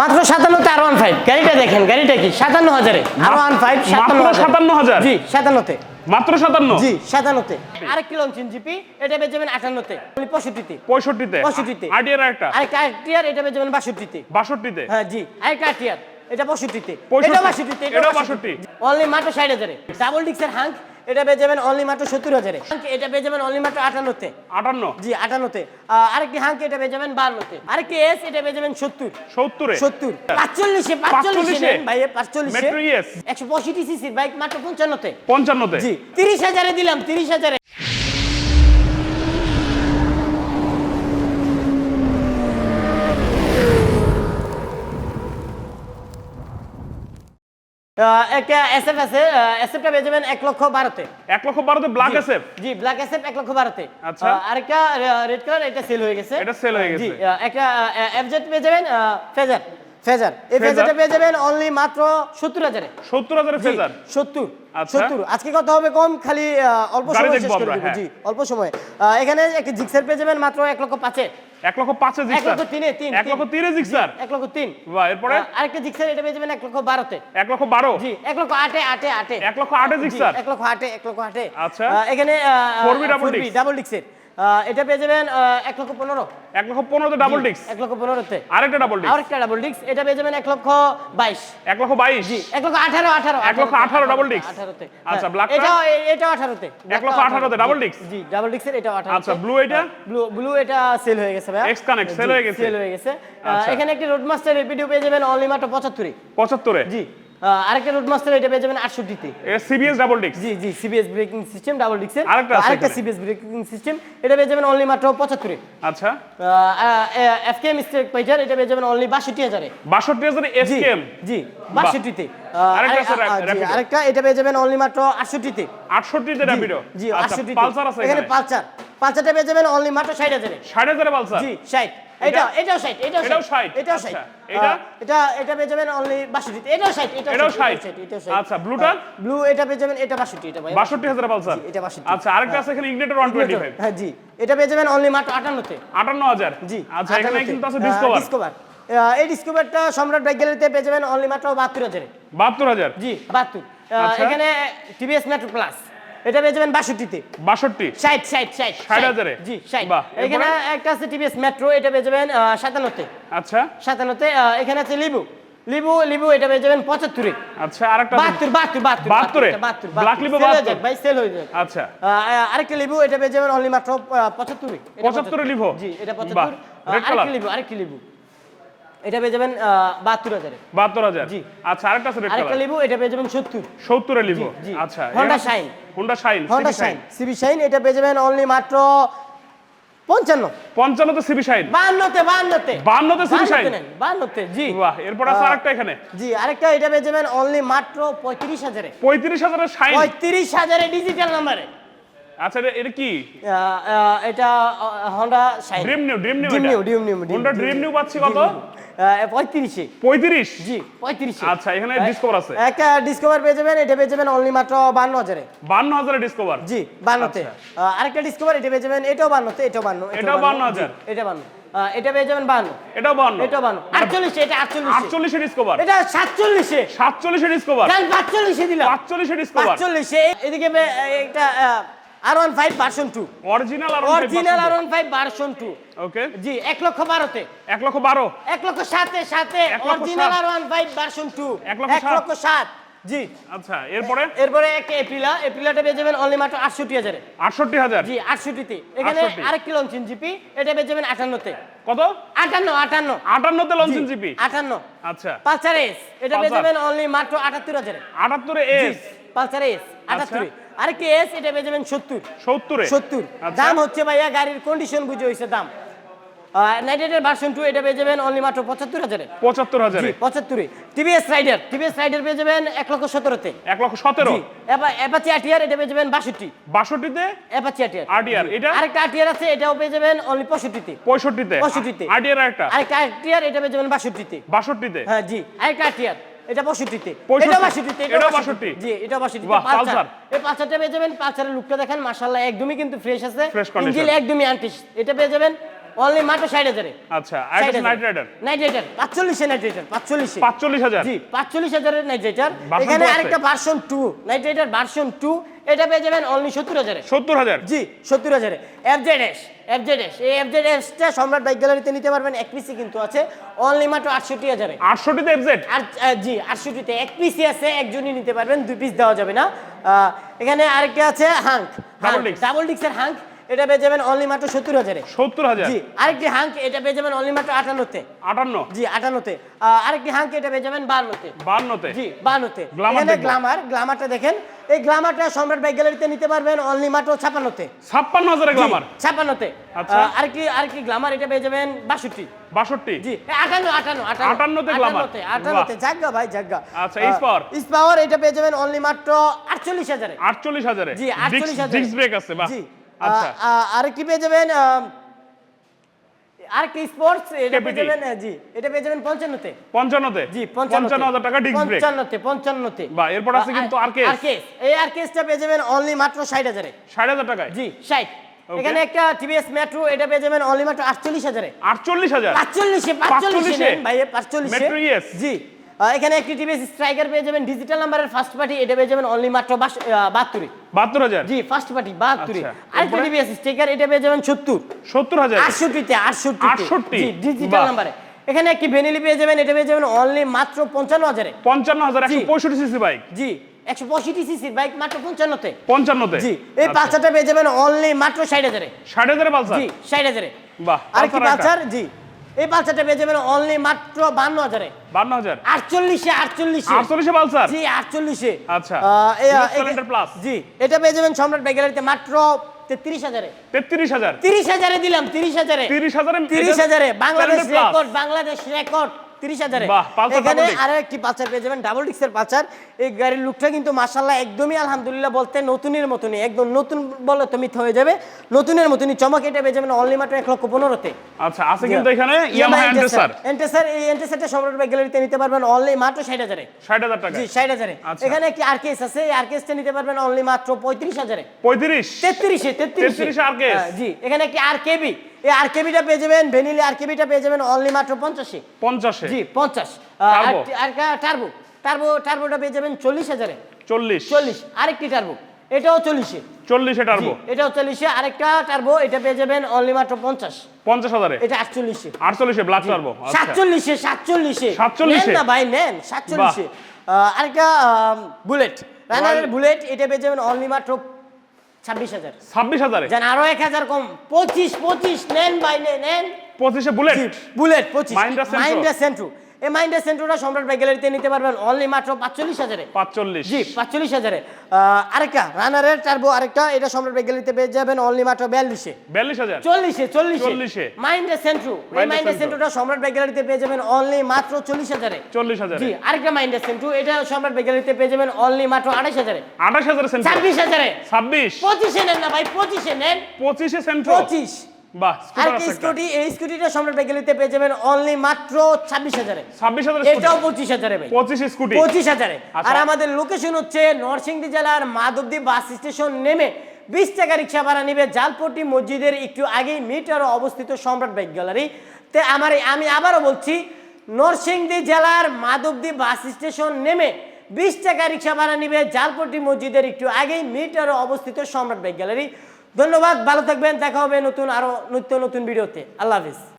মাত্র সাতান্নতে আর one five গাড়িটা দেখেন গাড়িটা কি? সাতান্ন হাজারে। আর ওয়ান ফাইভ সাতান্ন 57,000? জি সাতান্নতে। মাত্র সাতান্ন? জি সাতান্নতে। আরেক কিলো ইঞ্চিন জিপি এটা পেয়ে যাবেন আটান্নতে। পঁয়ষট্টিতে। পঁয়ষট্টিতে? পঁয়ষট্টিতে। আরটিআর একটা? আরেকটা আরটিআর এটা পেয়ে যাবেন বাষট্টিতে। বাষট্টিতে? হ্যাঁ জি আরেকটা আরটিআর এটা পঁয়ষট্টিতে। পঁয়ষট্টি। এটা বাষট্টিতে এটাও 62 অনলি মাত্র ষাট হাজারে। ডাবল ডিক্সের হাঙ্ক এটা পেয়ে যাবেন অনলি মাত্র সত্তর হাজারে। এটা পেয়ে যাবেন অনলি মাত্র আটান্নতে। আটান্ন? জি আটান্নতে। আরেকটি হাঙ্ক এটা পেয়ে যাবেন বান্নতে। আরেকটি এস এটা পেয়ে যাবেন সত্তর। সত্তরে? সত্তর। পাঁচচল্লিশে পাঁচচল্লিশে 45 নেন ভাই পাঁচচল্লিশে। একশো পঁয়ষট্টি সিসির বাইক মাত্র পঞ্চান্নতে। পঞ্চান্নতে? জি তিরিশ হাজারে দিলাম তিরিশ হাজারে। একটা এসএফ আছে এসএফটা পেয়ে যাবেন এক লক্ষ বারোতে। এক লক্ষ বারোতে ব্ল্যাক এসএফ জি ব্ল্যাক এসএফ এক লক্ষ বারোতে। আচ্ছা। আর আরেকটা রেড কালার এটা সেল হয়ে গেছে। এটা সেল হয়ে গেছে। একটা এফজেড পেয়ে যাবেন ফেজার ফেজার এই ফেজারটা পেয়ে যাবেন অনলি মাত্র সত্তর হাজারে সত্তর হাজারের ফেজার সত্তর আচ্ছা। সত্তর আজকে কত হবে কম খালি অল্প সময় শেষ করে দিব হ্যাঁ। জি অল্প সময় এখানে একটা জিক্সার পেয়ে যাবেন মাত্র এক লক্ষ পাঁচে এক লক্ষ পাঁচে এক লক্ষ তিনে তিন এক লক্ষ তিনে জিক্সার এক লক্ষ তিন বাহ এরপরে আরেকটা জিক্সার এটা পেয়ে যাবেন এক লক্ষ বারোতে এক লক্ষ বারো জি এক লক্ষ আটে আটে আটে এক লক্ষ আটে জিক্সার এক লক্ষ আটে এক লক্ষ আটে আচ্ছা। এখানে 4B ডাবল ডিক্সের এটা পেয়ে যাবেন এক লক্ষ পনেরো। এক লক্ষ পনেরোতে ডাবল ডিক্স এক লক্ষ পনেরোতে। আরেকটা ডাবল ডিক্স আরেকটা ডাবল ডিক্স এটা পেয়ে যাবেন এক লক্ষ বাইশ। এক লক্ষ বাইশ? জি এক লক্ষ আঠারো আঠারো এক লক্ষ আঠারো double disc। আঠারোতে। আচ্ছা, হ্যাঁ, black টা? এটাও এ- আঠারোতে। এক লক্ষ আঠারোতে double disc? জি ডাবল ডিক্সের এটা আঠারো আচ্ছা, blue এটা? ব্লু ব্লু এটা সেল হয়ে গেছে ভাই X Connect, sell হয়ে গেছে? সেল হয়ে গেছে। আচ্ছা। এখানে একটি রোডমাস্টার রেপিডিও পেয়ে যাবেন অনলি মাত্র পঁচাত্তরে। পঁচাত্তরে? জি। আরেকটা রোডমাস্টার এটা পেয়ে যাবেন আটষট্টিতে সিবিএস ডাবল ডিক্স জি জি সিবিএস ব্রেকিং সিস্টেম ডাবল ডিক্সের আরেকটা আরেকটা সিবিএস ব্রেকিং সিস্টেম এটা পেয়ে যাবেন অনলি মাত্র পঁচাত্তরে। আচ্ছা। এফকে মিস্টেক পাইজার এটা পেয়ে যাবেন অনলি বাষট্টি হাজারে। বাষট্টি হাজার জি এসকেএম জি বাষট্টিতে। আরেকটা আছে আরেকটা এটা পেয়ে যাবেন অনলি মাত্র আটষট্টিতে। আটষট্টিতে র্যাপিডো জি আচ্ছা আটষট্টিতে। পালসার আছে এখানে পালসার। পালসারটা পেয়ে যাবেন অনলি মাত্র ষাট হাজারে। ষাট হাজারে পালসার? জি ষাট। এটা এটাও ষাট এটাও এটাও ষাট 60, এটাও আচ্ছা, ষাট। এটা? এটা এটা পেয়ে যাবেন অনলি বাষট্টিতে। এটাও ষাট এটাও 60 এটাও আচ্ছা, ব্লুটা? ব্লু এটা পেয়ে যাবেন এটা বাষট্টি এটা ভাই বাষট্টি হাজারে পালসার? এটা 62 আচ্ছা আরেকটা আছে এখানে ইগনেটর ওয়ান টোয়েন্টি ফাইভ হ্যাঁ জি। এটা পেয়ে যাবেন অনলি মাত্র আটান্নতে। আটান্ন হাজার? জি আচ্ছা এখানে কিন্তু আছে ডিসকভার ডিসকভার এই ডিসকভারটা সম্রাট বাইক গ্যালারিতে পেয়ে যাবেন অনলি মাত্র বাহাত্তর হাজারে। বাহাত্তর হাজার? জি বাহাত্তর। আহ, আচ্ছা। এখানে টিভিএস মেট্রো প্লাস এটা পেয়ে যাবেন বাষট্টিতে। বাষট্টি? ষাট ষাট ষাট ষাট হাজারে? জি ষাট। বাহ, এখানে একটা আছে টিভিএস মেট্রো এটা পেয়ে যাবেন আহ, সাতান্নতে। আচ্ছা। সাতান্নতে আহ, এখানে আছে লিবু লিবু লিবু এটা পেয়ে যাবেন পঁচাত্তরে। আচ্ছা আরেকটা আছে- বাহাত্তর বাহাত্তর বাহাত্তর বাহাত্তরে? বাহাত্তর Black Libu হয়ে বাহাত্তর? ভাই সেল হয়ে যাক। আচ্ছা। আরেকটা লিবু এটা পেয়ে যাবেন অনলি মাত্র পঁচাত্তরে। পঁচাত্তরে লিবো? জি এটা বাহ, পঁচাত্তর। red আরেকটা লিবু আরেকটা লিবু এটা পেয়ে যাবেন বাহাত্তর হাজারে। বাহাত্তর হাজার? জি। আচ্ছা আরেকটা আছে আরেকটা লিবু এটা পেয়ে যাবেন সত্তর। সত্তরে লিবো। আচ্ছা Honda Shine। Honda Shine Honda Shine CB Shine এটা পেয়ে যাবেন অনলি মাত্র পঞ্চান্ন। পঞ্চান্নতে সিবি শাইন বান্নতে বান্নতে বাহান্নতে সিবি শাইন নেন বান্নতে জি। বাহ এরপর আছে আরেকটা এখানে। জি আরেকটা এটা পেয়ে যাবেন অনলি মাত্র পঁয়ত্রিশ হাজারে। পঁয়ত্রিশ হাজারের শাইন পঁয়ত্রিশ হাজারে ডিজিটাল নাম্বারে আচ্ছা এটা- এটা কি? এটা Honda Shine Dream New Dream New New Dream New Honda Dream New পাচ্ছি কত? পঁয়ত্রিশে। পঁয়ত্রিশ? জি পঁয়ত্রিশে। আচ্ছা এখানে ডিসকভার আছে? একটা ডিসকভার পেয়ে যাবেন এটা পেয়ে যাবেন অনলি মাত্র বান্ন হাজারে। বান্ন হাজারে ডিসকভার জি বান্নতে। আচ্ছা। আরেকটা ডিসকভার এটা পেয়ে যাবেন এটাও বান্নতে এটাও বান্ন এটাও 52,000 জি, এটা বান্ন। এটা পেয়ে যাবেন বান্ন। এটাও বান্ন? এটাও বান্ন। আটচল্লিশে এটা আটচল্লিশে। আটচল্লিশে ডিসকভার এটা সাতচল্লিশে। সাতচল্লিশে ডিসকভার পাঁচচল্লিশে দিলাম। পাঁচচল্লিশে ডিসকভার পাঁচচল্লিশে এদিকে একটা R one five version two original original R one five version two okay জি এক লক্ষ বারোতে। এক লক্ষ বারো। এক লক্ষ সাতে সাতে। Original R one five version two এক লক্ষ এক সাত। লক্ষ জি। আচ্ছা এরপরে? এরপরে একটা এপ্রিলা। এপ্রিলাটা পেয়ে যাবেন অনলি মাত্র আটষট্টি হাজারে। আটষট্টি হাজার। জি আটষট্টিতে। এখানে 68 আরেকটি লঞ্চিন জিপি এটা পেয়ে যাবেন আটান্নতে। কত? আটান্ন আটান্ন। আটান্নতে লঞ্চন জিপি আটান্ন। আচ্ছা। পালসার এস এটা পেয়ে যাবেন অনলি মাত্র আটাত্তর হাজারে। আটাত্তরে এস পালসার এস আটাত্তরে। আরেকটি এস এটা পেয়ে যাবেন সত্তর। সত্তরে? সত্তর। আচ্ছা। দাম হচ্ছে ভাইয়া গাড়ির কন্ডিশন বুঝে হয়েছে দাম। নাইটের ভার্সন টু এটা পেয়ে যাবেন অনলি মাত্র পঁচাত্তর হাজারে। পঁচাত্তর হাজারে? পঁচাত্তরে। টিভিএস রাইডার টিভিএস রাইডার পেয়ে যাবেন এক লক্ষ সতেরোতে। এক লক্ষ সতেরো? অ্যাপাচি আটিয়ার এটা পেয়ে যাবেন বাষট্টি। বাষট্টিতে? অ্যাপাচি আটিয়ার এটা? আরেকটা আটিয়ার আছে এটাও পেয়ে যাবেন অনলি পঁয়ষট্টিতে। পঁয়ষট্টিতে? পঁয়ষট্টিতে। আটিয়ার একটা আরেকটা আটিয়ার এটা পেয়ে যাবেন বাষট্টিতে। বাষট্টিতে? হ্যাঁ জি। আরেকটা আটিয়ার এটা পঁয়ষট্টিতে। পঁয়ষট্টি। এটা বাষট্টিতে। এটা 62 জি এটা বাষট্টি বাহ, পালসার। পালসার। এই পালসারটা পেয়ে যাবেন পালসারের লুকটা দেখেন মাশাআল্লাহ একদমই কিন্তু ফ্রেশ আছে। ইঞ্জিন একদমই আনটিস এটা পেয়ে যাবেন অনলি মাত্র ষাট হাজারে। আচ্ছা আর এটা নাইট রাইডার নাইট রাইডার পাঁচচল্লিশে নাইট রাইডার পাঁচচল্লিশে। পাঁচচল্লিশ হাজার। জি পাঁচচল্লিশ এর নাইট রাইডার এখানে আরেকটা version two Knight Rider version two এটা পেয়ে যাবেন অনলি সত্তর হাজারে। সত্তর হাজার? জি সত্তর হাজারে। এফজেড এস এফজেড এস এই এফজেড এসটা সম্রাট বাইক গ্যালারিতে নিতে পারবেন। এক পিসি কিন্তু আছে। অনলি মাত্র আটষট্টি হাজারে। আটষট্টিতে এফজেড আর জি আটষট্টিতে এক পিসি আছে একজনই নিতে পারবেন। দুই পিস দেওয়া যাবে না। এখানে আরেকটা আছে হাঙ্ক। ডাবল ডিক্সের হাঙ্ক এটা পেয়ে যাবেন অনলি মাত্র সত্তর হাজারে। সত্তর হাজার? জি আরেকটি হাঙ্ক এটা পেয়ে যাবেন অনলি মাত্র আটান্নতে। আটান্ন? জি আটান্নতে। আরেকটি হাঙ্ক এটা পেয়ে যাবেন বান্নতে। বান্নতে? জি বান্নতে। এখানে গ্লামার গ্লামারটা দেখেন। এই গ্লামারটা সম্রাট বাইক গ্যালারিতে নিতে পারবেন অনলি মাত্র ছাপ্পান্ন হাজারে গ্লামার আচ্ছা। আরেকটি আরেকটি গ্লামার এটা পেয়ে যাবেন বাষট্টি। বাষট্টি? জি আটান্ন আটান্ন আটান্ন। আটান্নতে glamour। আটান্নতে জাগা ভাই জাগা আচ্ছা, Ace Power। ইস পাওয়ার এটা পেয়ে যাবেন অনলি মাত্র আটচল্লিশ হাজারে। আটচল্লিশ হাজারে? জি আটচল্লিশ হাজার। ব্রেক আছে জি। আরেকটি পেয়ে যাবেন আরেকটি স্পোর্টস এটা পেয়ে যাবেন জি এটা পেয়ে যাবেন পঞ্চান্নতে। পঞ্চান্নতে? জি পঞ্চান্ন হাজার টাকা ডিস্ক ব্রেক। পঞ্চান্নতে পঞ্চান্নতে। বাহ, এরপর আছে কিন্তু RKS আরকেএস এই আরকেএসটা পেয়ে যাবেন অনলি মাত্র ষাট হাজারে। ষাট হাজার টাকায়? জি ষাট। এখানে একটা টিভিএস মেট্রো এটা পেয়ে যাবেন অনলি মাত্র আটচল্লিশ হাজারে। আটচল্লিশ হাজার? পাঁচচল্লিশে পাঁচচল্লিশে 45 ভাই পাঁচচল্লিশে। Metro ES জি। এখানে একটি টিভিএস স্ট্রাইকার পেয়ে যাবেন ডিজিটাল নাম্বারের ফার্স্ট পার্টি এটা পেয়ে যাবেন অনলি মাত্র বাহাত্তরে। বাহাত্তর হাজার? জি ফার্স্ট পার্টি বাহাত্তরে। আরেকটা? টিভিএস স্টিকার এটা পেয়ে যাবেন সত্তর। সত্তর হাজার। আটষট্টিতে আটষট্টি? 68 জি ডিজিটাল। নাম্বারে এখানে একটি ভেনিলি পেয়ে যাবেন এটা পেয়ে যাবেন অনলি মাত্র পঞ্চান্ন হাজারে পঞ্চান্ন হাজার একশো। পঁয়ষট্টি সিসি বাইক জি একশো পঁয়ষট্টি সিসির বাইক মাত্র পঞ্চান্নতে। পঞ্চান্নতে? জি এই আচ্ছা। পালসারটা পেয়ে যাবেন অনলি মাত্র ষাট হাজারে। ষাট হাজারে পালসার? জি ষাট হাজারে। বাহ পালসার একটা। পালসার? জি। এই পালসারটা পেয়ে যাবেন অনলি মাত্র বান্ন হাজারে। বান্ন হাজার? আটচল্লিশে আটচল্লিশে। আটচল্লিশে পালসার? জি আটচল্লিশে। আচ্ছা। Plus। জি এটা পেয়ে যাবেন সম্রাট ব্যাগেলারিতে মাত্র তেত্রিশ হাজারে। তেত্রিশ হাজার? তিরিশ হাজারে দিলাম তিরিশ হাজারে। তিরিশ হাজারে তিরিশ হাজারে। বাংলাদেশ রেকর্ড বাংলাদেশ রেকর্ড তিরিশ হাজারে। এখানে আরও একটি পালসার পেয়ে যাবেন ডাবল ডিক্সের পালসার। এই গাড়ির লুকটা কিন্তু মাশাল্লাহ একদমই আলহামদুলিল্লাহ বলতে নতুনের মতনই। একদম নতুন বলে তো মিথ্যা হয়ে যাবে। নতুনের মতনই চমক এটা পেয়ে যাবেন অনলি মাত্র এক লক্ষ পনেরোতে। আচ্ছা আছে কিন্তু এখানে ইয়ামাহা এন্টেসার এন্টেসার এই এন্টেসারটা সম্রাট বাইক গ্যালারিতে নিতে পারবেন অনলি মাত্র ষাট হাজারে। ষাট হাজার টাকা জি ষাট হাজারে। আচ্ছা। এখানে একটি আরকেএস আছে এই আরকেএসটা নিতে পারবেন অনলি মাত্র পঁয়ত্রিশ হাজারে। পঁয়ত্রিশ? তেত্রিশে তেত্রিশে। 33 RKS জি এখানে একটি আরকেবি এই আরকেবিটা পেয়ে যাবেন ভেনিলি আরকেবিটা পেয়ে যাবেন অনলি মাত্র পঞ্চাশে। পঞ্চাশে? জি পঞ্চাশ। আর টার্বো টার্বো টার্বোটা পেয়ে যাবেন চল্লিশ হাজারে। চল্লিশ। চল্লিশ। আরেকটি টার্বো এটাও চল্লিশে। চল্লিশে টার্বো এটাও চল্লিশে। আরেকটা টার্বো এটা পেয়ে যাবেন অনলি মাত্র পঞ্চাশ। পঞ্চাশ হাজারে? এটা আটচল্লিশে। আটচল্লিশে টার্বো আচ্ছা। সাতচল্লিশে সাতচল্লিশে। 47 নেন না ভাই নেন। সাতচল্লিশে। আরেকটা বুলেট রানারের বুলেট এটা পেয়ে যাবেন অনলি মাত্র ছাব্বিশ হাজার। ছাব্বিশ হাজারে? জান আরও এক হাজার কম। পঁচিশ পঁচিশ নেন ভাই নেন। পঁচিশে বুলেট? বুলেট পঁচিশ। মাইন্ডা সেন্ট্রু এই মাইন্ডা সেন্ট্রুটা সম্রাট বাইক গ্যালারিতে নিতে পারবেন অনলি মাত্র পাঁচচল্লিশ হাজারে। পাঁচচল্লিশ। জি পাঁচচল্লিশ হাজারে। আরেকটা রানারের টার্বো আরেকটা এটা সম্রাট বাইক গ্যালারিতে পেয়ে যাবেন অনলি মাত্র বিয়াল্লিশে। বিয়াল্লিশ হাজার? চল্লিশে চল্লিশে। মাইন্ডা সেন্ট্রু এই মাইন্ডা Sentro। সম্রাট বাইক গ্যালারিতে পেয়ে যাবেন অনলি মাত্র চল্লিশ হাজারে। চল্লিশ হাজারে। জি আরেকটা মাইন্ডা সেন্ট্রু এটা সম্রাট বাইক গ্যালারিতে পেয়ে যাবেন অনলি মাত্র আঠাশ হাজারে। আঠাশ হাজার ছাব্বিশ হাজারে। ছাব্বিশ। পঁচিশে নেন না ভাই পঁচিশে নেন। পঁচিশে সেন্ট্রো পঁচিশ। আর কি স্কুটি এই স্কুটিটা সম্রাট বাইক পেয়ে যাবেন অনলি মাত্র ছাব্বিশ হাজারে। ছাব্বিশ হাজার এটাও পঁচিশ হাজারে ভাই। পঁচিশ স্কুটি পঁচিশ হাজারে। আচ্ছা। আর আমাদের লোকেশন হচ্ছে নরসিংদী জেলার মাধবদী বাস স্টেশন নেমে বিশ টাকা রিক্সা ভাড়া নিবে জালপট্টি মসজিদের একটু আগেই মিটারে অবস্থিত সম্রাট বাইক গ্যালারি। তে আমার আমি আবারও বলছি নরসিংদী জেলার মাধবদী বাস স্টেশন নেমে বিশ টাকা রিক্সা ভাড়া নিবে জালপট্টি মসজিদের একটু আগেই মিটারে অবস্থিত সম্রাট বাইক গ্যালারি। ধন্যবাদ ভালো থাকবেন দেখা হবে নতুন আরও নিত্য নতুন ভিডিওতে। আল্লাহ হাফিজ।